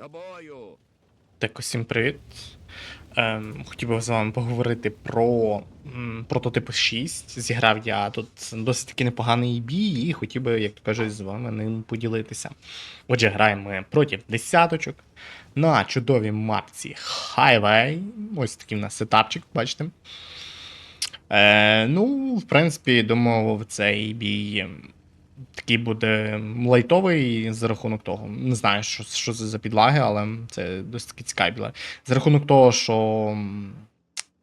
До бою. Так, усім привіт. Ем, хотів би з вами поговорити про м, прототип 6. Зіграв я тут досить таки непоганий бій, і хотів би, як то кажуть, з вами ним поділитися. Отже, граємо ми проти десяточок на чудовій мапці Highway. Ось такий в нас сетапчик, бачите. Е, ну, в принципі, думав, цей бій такий буде лайтовий за рахунок того. Не знаю, що, що це за підлаги, але це досить таки цікаві. За рахунок того, що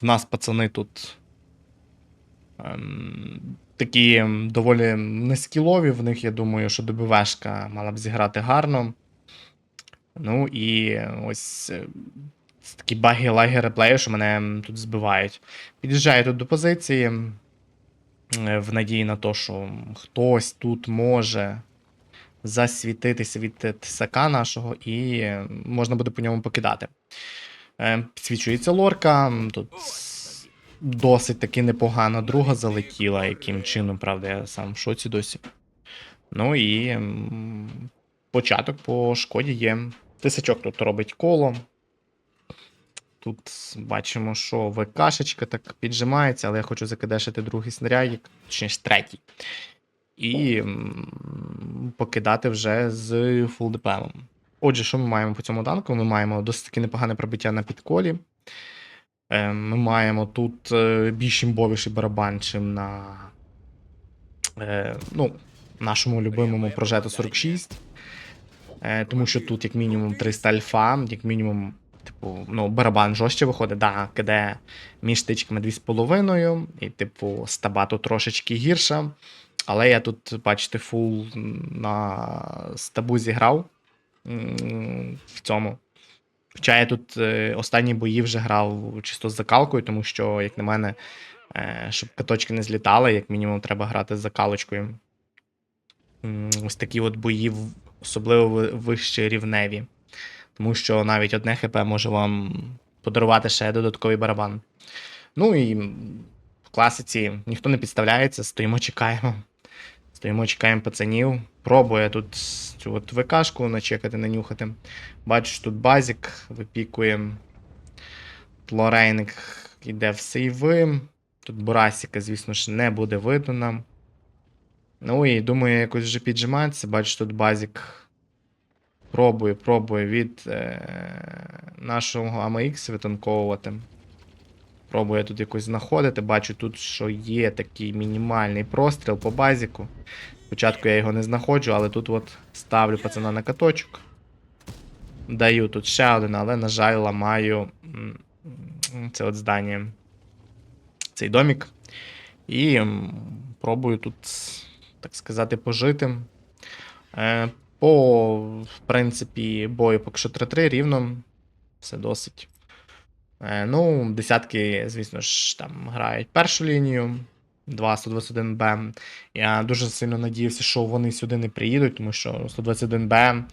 в нас пацани тут ем, такі доволі нескілові, в них, я думаю, що ДБВшка мала б зіграти гарно. Ну і ось е, такі баги лаги реплею, що мене тут збивають. Під'їжджаю тут до позиції в надії на те, що хтось тут може засвітитися від е, тисака нашого, і е, можна буде по ньому покидати. Е, Підсвічується лорка. Тут досить таки непогана друга залетіла, яким чином, правда, я сам в шоці досі. Ну і початок по шкоді є. Тисячок тут робить коло. Тут бачимо, що ВКшечка так піджимається, але я хочу закидешити другий снарядик, точніше третій. І покидати вже з фул ДПМом. Отже, що ми маємо по цьому танку? Ми маємо досить таки непогане пробиття на підколі. Е, Ми маємо тут е, більш імбовіший барабан, чим на е, ну, нашому любимому прожету 46. Е, Тому що тут, як мінімум, 300 альфа, як мінімум, типу, ну, барабан жорстче виходить, да, киде між тичками 2,5, і, типу, стаба тут трошечки гірша. Але я тут, бачите, фул на стабу зіграв в цьому. Хоча я тут е, останні бої вже грав чисто з закалкою, тому що, як на мене, е, щоб каточки не злітали, як мінімум, треба грати з закалочкою. Ось такі от бої, особливо ви- вище рівневі. Тому що навіть одне ХП може вам подарувати ще додатковий барабан. Ну і в класиці ніхто не підставляється, стоїмо, чекаємо. Стоїмо, чекаємо пацанів. Пробує тут цю от ВКшку начекати, нанюхати. Бачу, тут базік випікує. Лорейник йде в сейви. Тут Бурасіка, звісно ж, не буде видно нам. Ну і думаю, якось вже піджимається. Бачу, тут базік пробує, пробує від е, нашого AMX витанковувати. Пробує тут якось знаходити. Бачу тут, що є такий мінімальний простріл по базіку. Спочатку я його не знаходжу, але тут от ставлю пацана на каточок. Даю тут ще один, але, на жаль, ламаю це от здання. Цей домік. І пробую тут, так сказати, пожити. По, в принципі, бою поки що 3-3 рівно. Все досить. Е, ну, десятки, звісно ж, там грають першу лінію. 2 121Б. Я дуже сильно надіявся, що вони сюди не приїдуть, тому що 121Б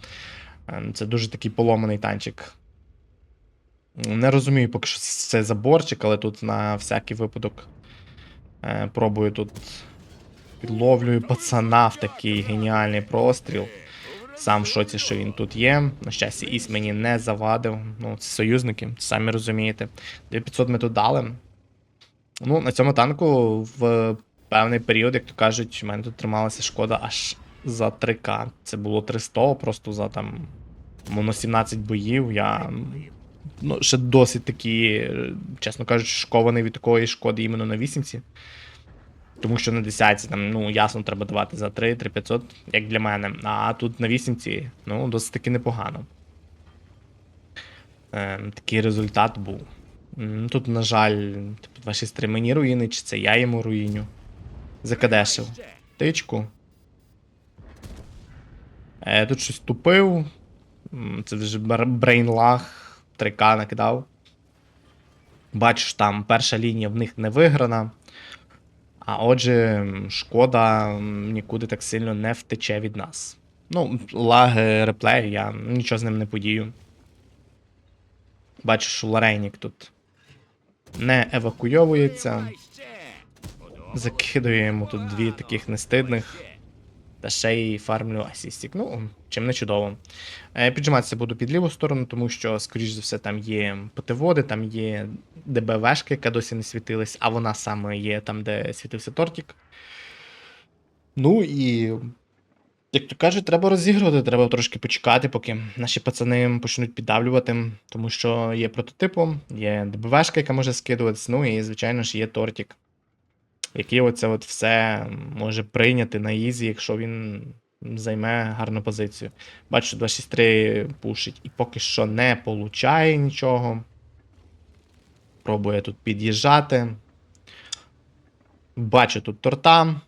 е, це дуже такий поломаний танчик. Не розумію, поки що це заборчик, але тут на всякий випадок е, пробую тут підловлюю пацана в такий геніальний простріл. Сам в шоці, що він тут є. На щастя, Іс мені не завадив. Ну, це союзники, самі розумієте. 2500 ми тут дали. Ну, на цьому танку в певний період, як то кажуть, у мене тут трималася шкода аж за 3К. Це було 300, просто за там моно 17 боїв. Я ну, ще досить такі, чесно кажучи, шкований від такої шкоди іменно на вісімці. Тому що на 10 там, ну, ясно, треба давати за 3 3500, як для мене. А тут на 8 ну, досить таки непогано. Е, такий результат був. Тут, на жаль, типу, ваші стримані руїни, чи це я йому руїню. Закадешив. Тичку. Е, тут щось тупив. Це вже брейнлаг. 3К накидав. Бачиш, там перша лінія в них не виграна. А отже, шкода нікуди так сильно не втече від нас. Ну, лаги реплею, я нічого з ним не подію. Бачу, що тут не евакуйовується. Закидує йому тут дві таких нестидних. Та ще й фармлю асістік. Ну, чим не чудово. Е, Піджиматися буду під ліву сторону, тому що, скоріш за все, там є ПТВоди, там є ДБВшка, яка досі не світилась, а вона саме є там, де світився тортик. Ну і. Як то кажуть, треба розігрувати, треба трошки почекати, поки наші пацани почнуть піддавлювати, тому що є прототипом, є ДБВшка, яка може скидуватись, ну і, звичайно ж, є тортик, який оце от все може прийняти на ізі, якщо він займе гарну позицію. Бачу, 263 пушить і поки що не получає нічого. Пробує тут під'їжджати. Бачу тут торта.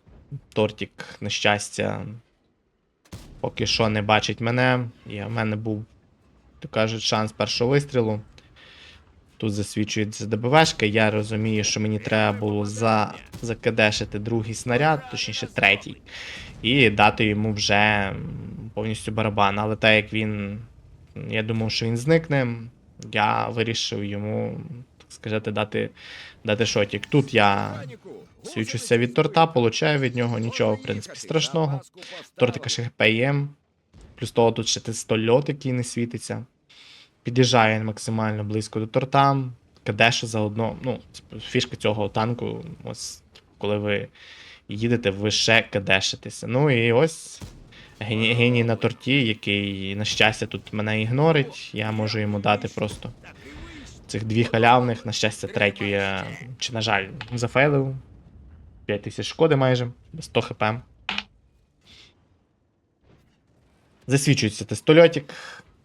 Тортик, на щастя, поки що не бачить мене. І в мене був, то кажуть, шанс першого вистрілу. Тут засвідчується ДБВшка. Я розумію, що мені треба було за... закадешити другий снаряд, точніше третій, і дати йому вже повністю барабан. Але так як він. Я думав, що він зникне, я вирішив йому, так сказати, дати, дати шотик. Тут я свідчуся від торта, получаю від нього нічого, в принципі, страшного. Тортика ще хп є. Плюс того тут ще тестольот, який не світиться. Під'їжджає максимально близько до торта. Кадеша заодно. Ну, фішка цього танку, ось коли ви їдете, ви ще кадешитеся. Ну і ось геній, геній на торті, який, на щастя, тут мене ігнорить. Я можу йому дати просто цих дві халявних. На щастя, третю я, чи, на жаль, зафейлив. 5000 шкоди майже, 100 хп. Засвічується тестольотик.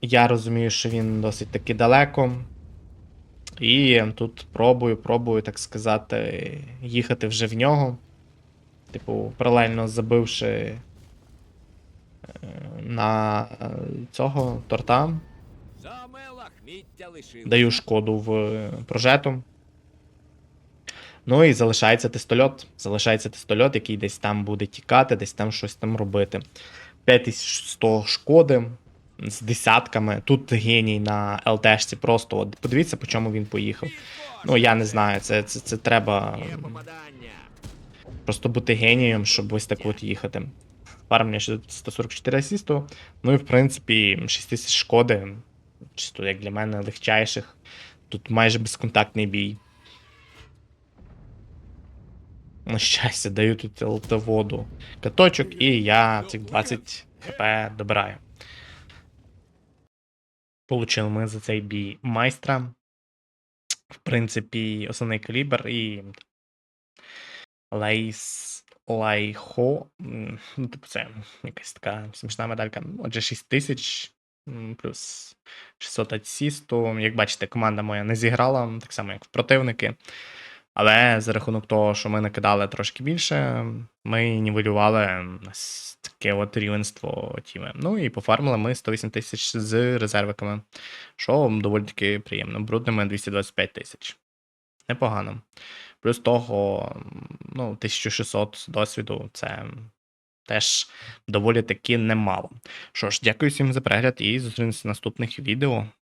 Я розумію, що він досить таки далеко. І тут пробую, пробую, так сказати, їхати вже в нього. Типу, паралельно забивши е, на е, цього торта. Даю шкоду в прожету. Ну і залишається тестольот. Залишається тестольот, який десь там буде тікати, десь там щось там робити. 5100 шкоди з десятками. Тут геній на ЛТшці просто. От подивіться, по чому він поїхав. Ну, я не знаю, це, це, це треба просто бути генієм, щоб ось так от їхати. Ще 144 асісту. Ну і в принципі 6000 шкоди. Чисто як для мене легчайших. Тут майже безконтактний бій. На щастя, даю тут воду каточок, і я цих 20 хп добираю. Получили ми за цей бій майстра. В принципі, основний калібр і Лейс Лайхо. Ну, типу, це якась така смішна медалька. Отже, 6 тисяч плюс 600 асісту. Як бачите, команда моя не зіграла, так само, як в противники. Але за рахунок того, що ми накидали трошки більше, ми нівелювали таке от рівенство тіми. Ну і пофармили ми 108 тисяч з резервиками, що доволі таки приємно. Брудними 225 тисяч. Непогано. Плюс того, ну, 1600 досвіду це теж доволі таки немало. Що ж, дякую всім за перегляд і зустрінемося в наступних відео.